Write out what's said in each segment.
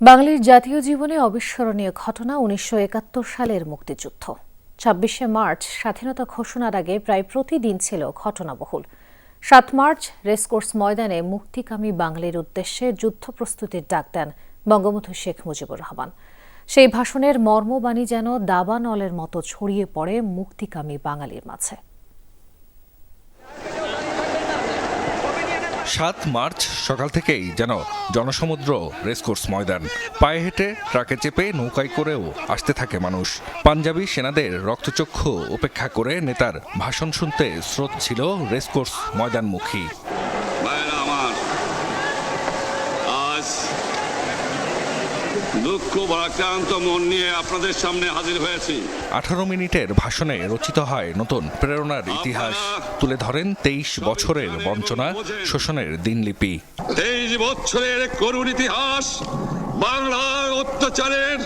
বাঙালির জাতীয় জীবনে অবিস্মরণীয় ঘটনা উনিশশো একাত্তর সালের মুক্তিযুদ্ধ। ছাব্বিশে মার্চ স্বাধীনতা ঘোষণার আগে প্রায় প্রতিদিন ছিল ঘটনাবহুল। সাত মার্চ রেসকোর্স ময়দানে মুক্তিকামী বাঙালির উদ্দেশ্যে যুদ্ধ প্রস্তুতির ডাক দেন বঙ্গবন্ধু শেখ মুজিবুর রহমান। সেই ভাষণের মর্মবাণী যেন দাবানলের মতো ছড়িয়ে পড়ে মুক্তিকামী বাঙালির মাঝে। সাত মার্চ সকাল থেকেই যেন জনসমুদ্র রেসকোর্স ময়দান। পায়ে হেঁটে ট্রাকে চেপে নৌকায় করেও আসতে থাকে মানুষ। পাঞ্জাবি সেনাদের রক্তচক্ষু উপেক্ষা করে নেতার ভাষণ শুনতে স্রোত ছিল রেসকোর্স ময়দানমুখী। দুঃখ ভারাক্রান্ত মন নিয়ে আপনাদের সামনে হাজির হয়েছি। আঠারো মিনিটের ভাষণে রচিত হয় নতুন প্রেরণার ইতিহাস। তুলে ধরেন তেইশ বছরের বঞ্চনা শোষণের দিনলিপি। তেইশ বছরের করুণ ইতিহাস বাংলার অত্যাচারের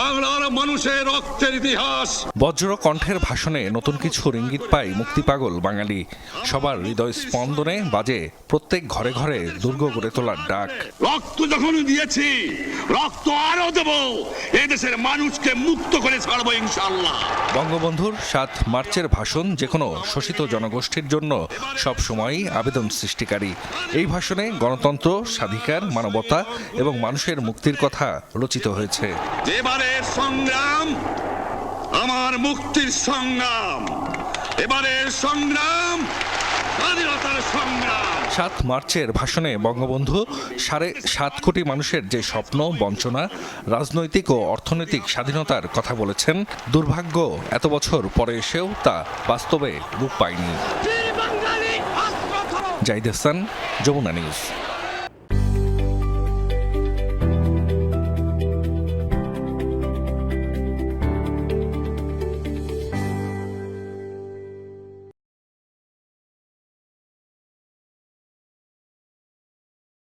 বাংলার মানুষের রক্তের ইতিহাস। বজ্র কণ্ঠের ভাষণে নতুন কিছু ইঙ্গিত পায় মুক্তিপাগল বাঙালি। সবার হৃদয় স্পন্দনে বাজে প্রত্যেক ঘরে ঘরে দুর্গ গড়ে তোলার ডাক। রক্ত যখন দিয়েছি রক্ত আরও দেব। এদেশের মানুষকে মুক্ত করে ছাড়বো ইনশাল্লাহ বঙ্গবন্ধুর সাত মার্চের ভাষণ যে কোনো শোষিত জনগোষ্ঠীর জন্য সব সময়ই আবেদন সৃষ্টিকারী। এই ভাষণে গণতন্ত্র স্বাধিকার মানবতা এবং মানুষের মুক্তির কথা রচিত হয়েছে। এবারের সংগ্রাম আমার মুক্তির সংগ্রাম। এবারের সংগ্রাম স্বাধীনতার সংগ্রাম। সাত মার্চের ভাষণে বঙ্গবন্ধু সাড়ে সাত কোটি মানুষের যে স্বপ্ন বঞ্চনা রাজনৈতিক ও অর্থনৈতিক স্বাধীনতার কথা বলেছেন দুর্ভাগ্য এত বছর পরে এসেও তা বাস্তবে রূপ পায়নি। জাইদ হাসান যমুনা নিউজ